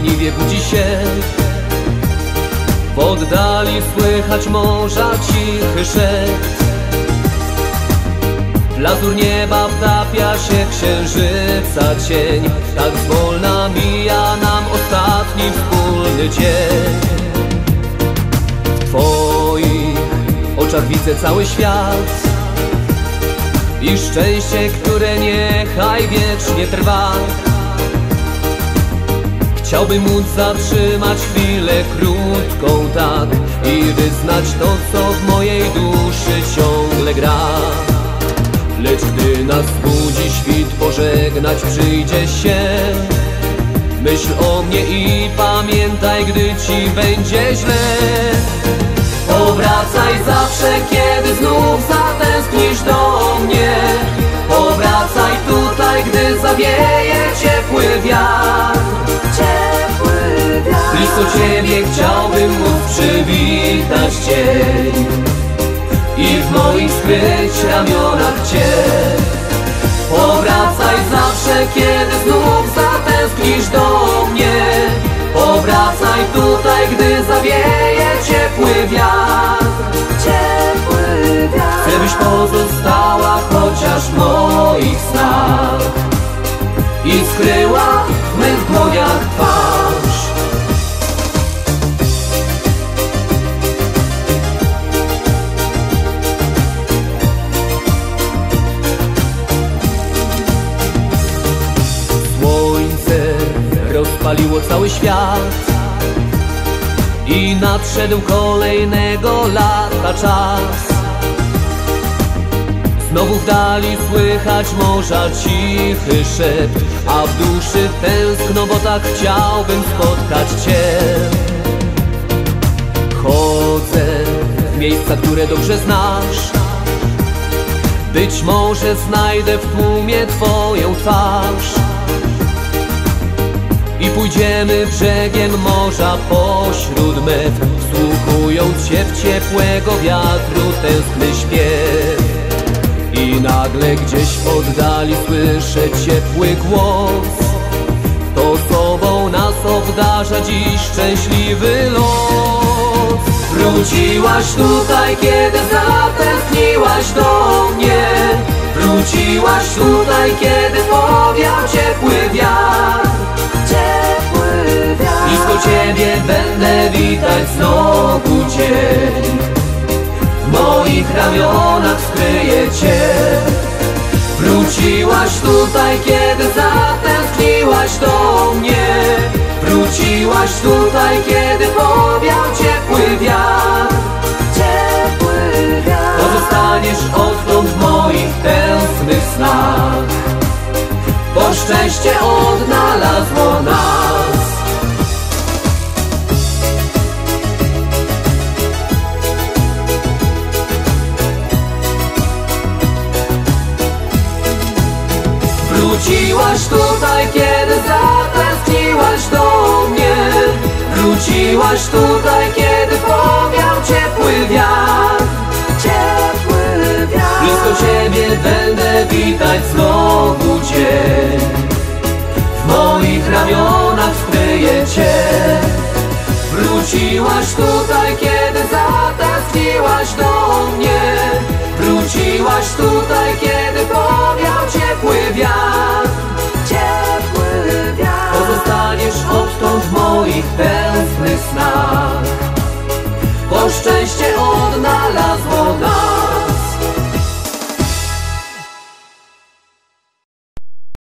budzi się. W oddali słychać morza cichy szept lazur nieba wtapia się księżyca cień. Tak zwolna mija nam ostatni wspólny dzień. W Twoich oczach widzę cały świat I szczęście, które niechaj wiecznie trwa Chciałbym móc zatrzymać chwilę krótką tak I wyznać to, co w mojej duszy ciągle gra. Lecz gdy nas budzi świt pożegnać przyjdzie się. Myśl o mnie i pamiętaj, gdy ci będzie źle. Powracaj zawsze, kiedy znów zatęsknisz Blisko ciebie chciałbym móc przywitać cień i w moich skryć ramionach Cię. Powracaj zawsze, kiedy znów zatęsknisz do mnie. Powracaj tutaj, gdy zawieje ciepły wiatr. Ciepły wiatr. Chcę byś pozostała chociaż w moich snach rozpaliło cały świat. I nadszedł kolejnego lata czas. Znowu w dali słychać morza cichy szept A w duszy tęskno, bo tak chciałbym spotkać Cię. Chodzę w miejsca, które dobrze znasz. Być może znajdę w tłumie Twoją twarz i pójdziemy brzegiem morza pośród mew Wsłuchując się w ciepłego wiatru tęskny śpiew. I nagle gdzieś w oddali słyszę ciepły głos. To sobą nas obdarza dziś szczęśliwy los. Wróciłaś tutaj, kiedy zatęskniłaś do mnie. Wróciłaś tutaj, kiedy będę witać znowu dzień W moich ramionach skryję Cię. Wróciłaś tutaj, kiedy zatęskniłaś do mnie. Wróciłaś tutaj, kiedy powiał ciepły wiatr. Ciepły wiatr. Pozostaniesz odtąd w moich tęsknych snach. Bo szczęście odnalazło nas Wróciłaś tutaj, kiedy zatęskniłaś do mnie. Wróciłaś tutaj, kiedy powiał ciepły wiatr. Ciepły wiatr. Blisko Ciebie będę witać znowu dzień W moich ramionach skryję Cię. Wróciłaś tutaj, kiedy zatęskniłaś do mnie. Wróciłaś tutaj szczęście odnalazło nas.